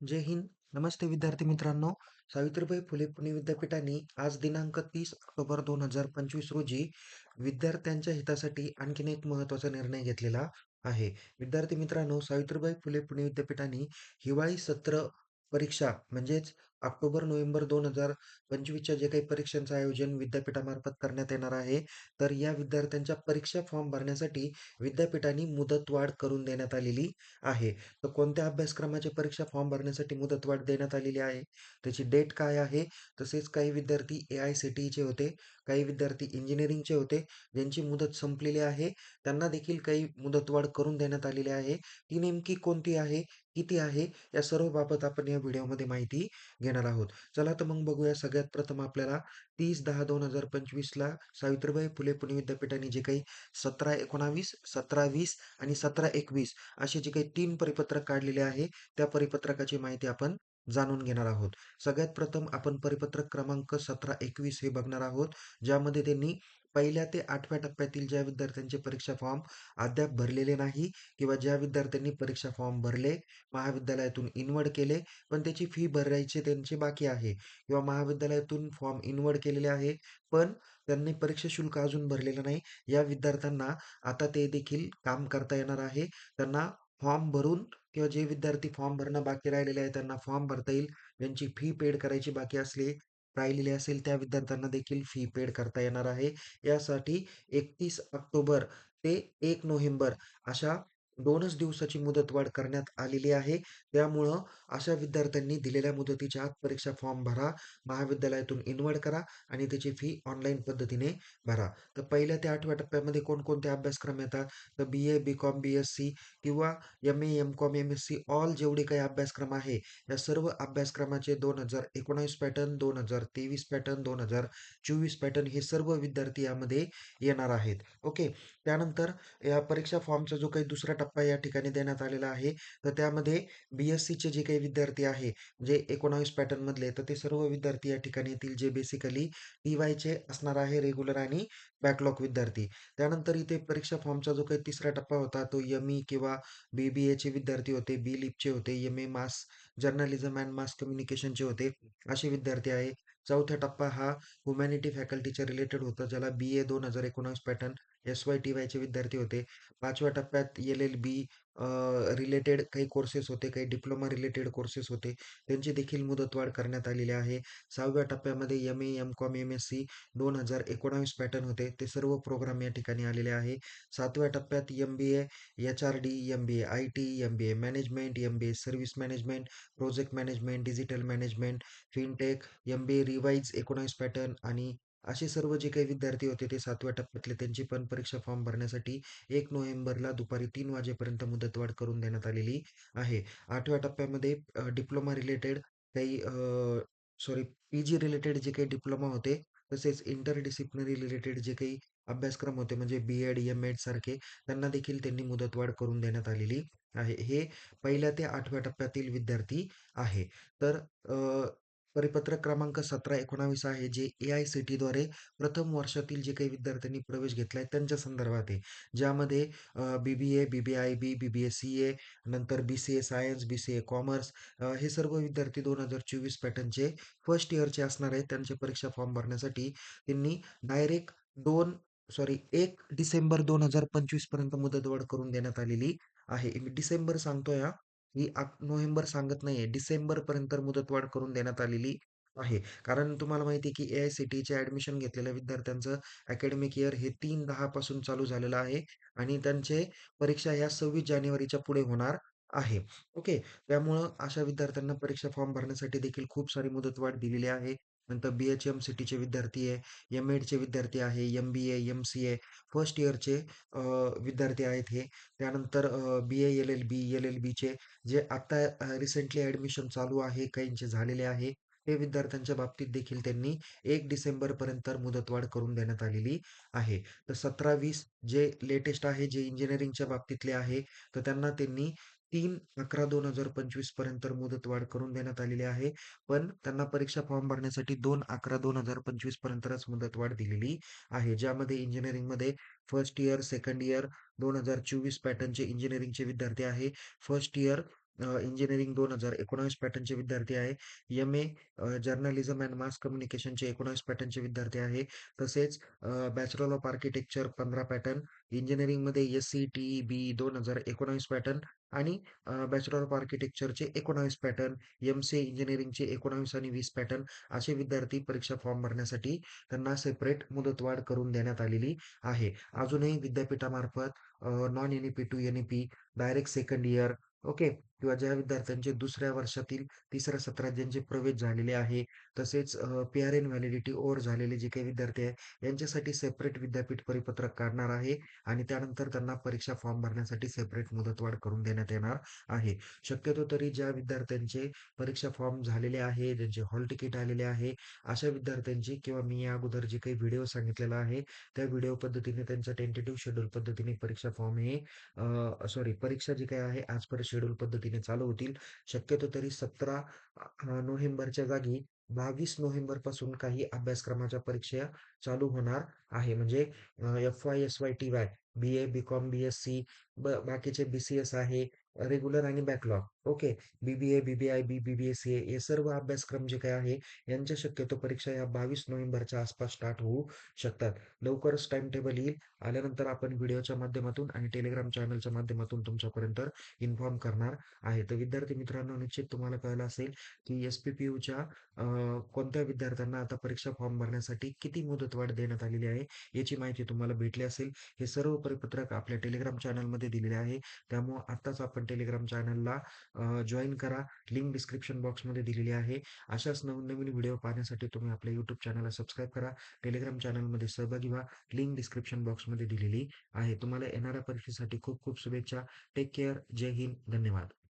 जय हिंद. नमस्ते विद्यार्थी मित्रांनो. सावित्रीबाई फुले पुणे विद्यापीठाने आज दिनांक तीस ऑक्टोबर 2025 रोजी विद्यार्थ्यांच्या हितासाठी आणखीन एक महत्त्वाचा निर्णय घेतलेला आहे. विद्यार्थी मित्रांनो, सावित्रीबाई फुले पुणे विद्यापीठाने हिवाळी सत्र परीक्षा म्हणजेच ऑक्टोबर-नोव्हेंबर 2025च्या जे काही परीक्षांचं आयोजन विद्यापीठामार्फत करण्यात येणार आहे. तर या विद्यार्थ्यांच्या परीक्षा फॉर्म भरण्यासाठी विद्यापीठाने मुदतवाढ करून देण्यात आलेली आहे. तर कोणत्या अभ्यासक्रमाचे परीक्षा फॉर्म भरण्यासाठी मुदतवाढ देण्यात आलेली आहे? त्याची डेट काय आहे? तसेच काही विद्यार्थी ए-आय-सी-टी-ईचे होते, काही विद्यार्थी इंजिनिअरिंगचे होते, ज्यांची मुदत संपलेली आहे. त्यांना देखील काही मुदतवाढ करून देण्यात आलेली आहे. ती नेमकी कोणती आहे? किती आहे? या सर्व बाबत आपण या व्हिडिओमध्ये माहिती घेणार आहोत. चला तर मग बघूया. सगळ्यात प्रथम आपल्याला 30-10-2025ला सावित्रीबाई फुले पुणे विद्यापीठाने जे काही 17-19, 17-20 आणि 17-21 असे जे काही तीन परिपत्रक काढलेले आहे, त्या परिपत्रकाची माहिती आपण जाणून घेणार आहोत. सगळ्यात प्रथम आपण परिपत्रक क्रमांक 17-21 हे बघणार आहोत. ज्यामध्ये त्यांनी पहिल्या ते आठव्या टप्प्यातील ज्या विद्यार्थ्यांचे परीक्षा फॉर्म अद्याप भरलेले नाही किंवा ज्या विद्यार्थ्यांनी परीक्षा फॉर्म भरले, महाविद्यालयातून इनवड केले, पण त्याची फी भरायची त्यांची बाकी आहे किंवा महाविद्यालयातून फॉर्म इनवड केलेले आहे, पण त्यांनी परीक्षा शुल्क अजून भरलेलं नाही. या विद्यार्थ्यांना आता ते देखील काम करता येणार आहे. त्यांना फॉर्म भरून किंवा जे विद्यार्थी फॉर्म भरणं बाकी राहिलेले आहे, त्यांना फॉर्म भरता येईल. ज्यांची फी पेड करायची बाकी असली राहिलेली असेल, त्या विद्यार्थ्यांना देखील फी पेड करता येणार आहे. यासाठी 31 ऑक्टोबर ते एक नोव्हेंबर अशा दोनच दिवसाची मुदतवाढ करण्यात आलेली आहे. त्यामुळं अशा विद्यार्थ्यांनी दिलेल्या मुदतीच्या आत परीक्षा फॉर्म भरा, महाविद्यालयातून इनवड करा आणि त्याची फी ऑनलाईन पद्धतीने भरा. तर पहिल्या ते आठव्या टप्प्यामध्ये कोणकोणते अभ्यासक्रम येतात? तर B A, B com, B S C किंवा M A, M com, M S C all जेवढे काही अभ्यासक्रम आहे, या सर्व अभ्यासक्रमाचे 2019 पॅटर्न, 2023 पॅटर्न, 2024 पॅटर्न हे सर्व विद्यार्थी यामध्ये येणार आहेत. ओके. त्यानंतर या परीक्षा फॉर्मचा जो काही दुसरा टप्पा या ठिकाणी देण्यात आलेला आहे, तर त्यामध्ये बी-एस-सीचे जे काही विद्यार्थी आहे, जे 19 पॅटर्नमधले, तर ते सर्व विद्यार्थी या ठिकाणी येतील, जे बेसिकली टी-वायचे असणार आहे, रेग्युलर आणि बॅकलॉग विद्यार्थी. त्यानंतर इथे परीक्षा फॉर्मचा जो काही तिसरा टप्पा होता, तो यम ई किंवा बी-बी-एचे विद्यार्थी होते, बी-लिपचे होते, M A mass journalism and mass कम्युनिकेशनचे होते, असे विद्यार्थी आहे. चौथा टप्पा हा ह्युमॅनिटी फॅकल्टीच्या रिलेटेड होता, ज्याला बी-ए 2019 पॅटर्न, एस-वाय, टी-वायचे विद्यार्थी होते. पाचव्या टप्प्यात एल-एल-बी रिलेटेड काही कोर्सेस होते, काही डिप्लोमा रिलेटेड कोर्सेस होते, त्यांची देखील मुदतवाढ करण्यात आलेली आहे. सहाव्या टप्प्यामध्ये एम-ए, एम-कॉम, एम-एस-सी 2019 पॅटर्न होते, ते सर्व प्रोग्राम या ठिकाणी आलेले आहे. सातव्या टप्प्यात MBA, HRD, MBA IT, MBA management, MBA service management, project management, digital management, fintech, MBA revise एकोणावीस पॅटर्न आणि असे सर्व जे काही विद्यार्थी होते, ते सातव्या टप्प्यातले त्यांची पण परीक्षा फॉर्म भरण्यासाठी एक नोव्हेंबरला दुपारी तीन वाजेपर्यंत मुदतवाढ करून देण्यात आलेली आहे. आठव्या टप्प्यामध्ये डिप्लोमा रिलेटेड काही सॉरी पी-जी रिलेटेड जे काही डिप्लोमा होते, तसेच इंटर डिसिप्लिनरी रिलेटेड जे काही अभ्यासक्रम होते, म्हणजे बी-एड, एम-एड सारखे, त्यांना देखील त्यांनी मुदतवाढ करून देण्यात आलेली आहे. हे पहिल्या ते आठव्या टप्प्यातील विद्यार्थी आहे. तर परिपत्रक क्रमांक 17-19 आहे, जे ए-आय-सी-टी-द्वारे प्रथम वर्षातील जे काही विद्यार्थ्यांनी प्रवेश घेतला आहे त्यांच्या संदर्भात आहे. ज्यामध्ये बी-बी-ए, बी-बी-आय-बी, बी-बी-ए सी-ए, नंतर बी-सी-ए सायन्स, बी-सी-ए कॉमर्स हे सर्व विद्यार्थी 2024 पॅटर्नचे फर्स्ट इयरचे असणार आहेत. त्यांचे परीक्षा फॉर्म भरण्यासाठी त्यांनी डायरेक्ट दोन सॉरी एक डिसेंबर 2025 पर्यंत मुदतवाढ करून देण्यात आलेली आहे. मी डिसेंबर सांगतोय हां, ही नोव्हेंबर सांगत नाहीये. डिसेंबरपर्यंत मुदतवाढ करून देण्यात आलेली आहे. कारण तुम्हाला माहिती आहे, की ए-आय-सी-टी-ईचे ऍडमिशन घेतलेल्या विद्यार्थ्यांचं अकॅडमिक इयर हे 3/10 पासून चालू झालेलं आहे आणि त्यांचे परीक्षा ह्या 26 जानेवारीच्या पुढे होणार आहे. ओके. त्यामुळं अशा विद्यार्थ्यांना परीक्षा फॉर्म भरण्यासाठी देखील खूप सारी मुदतवाढ दिलेली आहे. नंतर बी-एच-एम-सी-टीचे विद्यार्थी आहे, एम-एडचे विद्यार्थी आहे, एम-बी-ए, एम-सी-ए फर्स्ट इयरचे विद्यार्थी आहेत हे. त्यानंतर बी-ए, एल-एल-बी, एल-एल-बीचे जे आता रिसेंटली ॲडमिशन चालू आहे, काहींचे झालेले आहे, ते विद्यार्थ्यांच्या बाबतीत देखील त्यांनी एक डिसेंबरपर्यंत मुदतवाढ करून देण्यात आलेली आहे. तर सतरा वीस जे लेटेस्ट आहे, जे इंजिनिअरिंगच्या बाबतीतले आहे, तर त्यांना त्यांनी 3/11/2025 पर्यंत मुदतवाढ करून देण्यात आलेली आहे. पण त्यांना परीक्षा फॉर्म भरण्यासाठी 2/11/2025 पर्यंतच मुदतवाढ दिलेली आहे. ज्यामध्ये इंजिनिअरिंगमध्ये फर्स्ट इयर, सेकंड इयर 2024 पॅटर्नचे इंजिनिअरिंगचे विद्यार्थी आहे. फर्स्ट इयर इंजिनिअरिंग दोन हजार एकोणावीस पॅटर्नचे विद्यार्थी आहे. एम-ए जर्नलिझम अँड मास कम्युनिकेशनचे एकोणावीस पॅटर्नचे विद्यार्थी आहे. तसेच बॅचलर ऑफ आर्किटेक्चर 15 पॅटर्न, इंजिनिअरिंगमध्ये एस सी टी बी दोन हजार एकोणावीस पॅटर्न आणि बॅचलर ऑफ आर्किटेक्चरचे एकोणावीस पॅटर्न, एम सी इंजिनिअरिंगचे एकोणावीस आणि वीस पॅटर्न असे विद्यार्थी परीक्षा फॉर्म भरण्यासाठी त्यांना सेपरेट मुदतवाढ करून देण्यात आलेली आहे. अजूनही विद्यापीठामार्फत non NEP to NEP, direct second year okay किंवा ज्या विद्यार्थ्यांचे दुसऱ्या वर्षातील तिसऱ्या सत्रात ज्यांचे प्रवेश झालेले आहे, तसेच पी-आर-एन व्हॅलिडिटी ओर झालेले जे काही विद्यार्थी आहे, यांच्यासाठी सेपरेट विद्यापीठ परिपत्रक काढणार आहे आणि त्यानंतर त्यांना परीक्षा फॉर्म भरण्यासाठी सेपरेट मुदतवाढ करून देण्यात येणार आहे. शक्यतो तरी ज्या विद्यार्थ्यांचे परीक्षा फॉर्म झालेले आहे, ज्यांचे हॉल तिकीट आलेले आहे, अशा विद्यार्थ्यांची किंवा मी या अगोदर जे काही व्हिडिओ सांगितलेला आहे, त्या व्हिडिओ पद्धतीने त्यांच्या टेंटेटिव्ह शेड्यूल पद्धतीने परीक्षा फॉर्म हे सॉरी परीक्षा जी काही आहे ॲज पर शेड्यूल पद्धतीने चालू होतील. शक्यतो तरी 17 नोव्हेंबरच्या जागी बावीस नोव्हेंबरपासून काही अभ्यासक्रमाच्या परीक्षा चालू होणार आहे. म्हणजे F Y, S Y, T Y, B A, B com, B S C ब बाकीचे बी-सी-एस आहे, रेग्युलर आणि backlog okay. B B A, B B I, B B B S C हे सर्व अभ्यासक्रम जे काही आहे, यांच्या शक्यतो परीक्षा या 22 नोव्हेंबरच्या आसपास स्टार्ट होऊ शकतात. लवकरच टाइम टेबल येईल. आल्यानंतर आपण व्हिडिओच्या माध्यमातून आणि टेलिग्राम चॅनलच्या माध्यमातून तुमच्यापर्यंत इन्फॉर्म करणार आहे. तर विद्यार्थी मित्रांनो, निश्चित तुम्हाला कळलं असेल की एस-पी-पी-यूच्या कोणत्या विद्यार्थ्यांना आता परीक्षा फॉर्म भरण्यासाठी किती मुदत मुदतवाढ देण्यात आलेली आहे, याची माहिती तुम्हाला भेटली असेल. हे सर्व परिपत्रक आपल्या टेलिग्राम चॅनलमध्ये दिलेले आहे. त्यामुळे आत्ताच आपण टेलिग्राम चॅनलला जॉइन करा. लिंक डिस्क्रिप्शन बॉक्समध्ये दिलेली आहे. अशाच नवीन-नवीन व्हिडिओ पाहण्यासाठी तुम्ही आपल्या यूट्यूब चॅनलला सबस्क्राईब करा. टेलिग्राम चॅनलमध्ये सहभागी व्हा. लिंक डिस्क्रिप्शन बॉक्समध्ये दिलेली आहे. तुम्हाला येणाऱ्या परीक्षेसाठी खूप खूप शुभेच्छा. Take care. जय हिंद. धन्यवाद.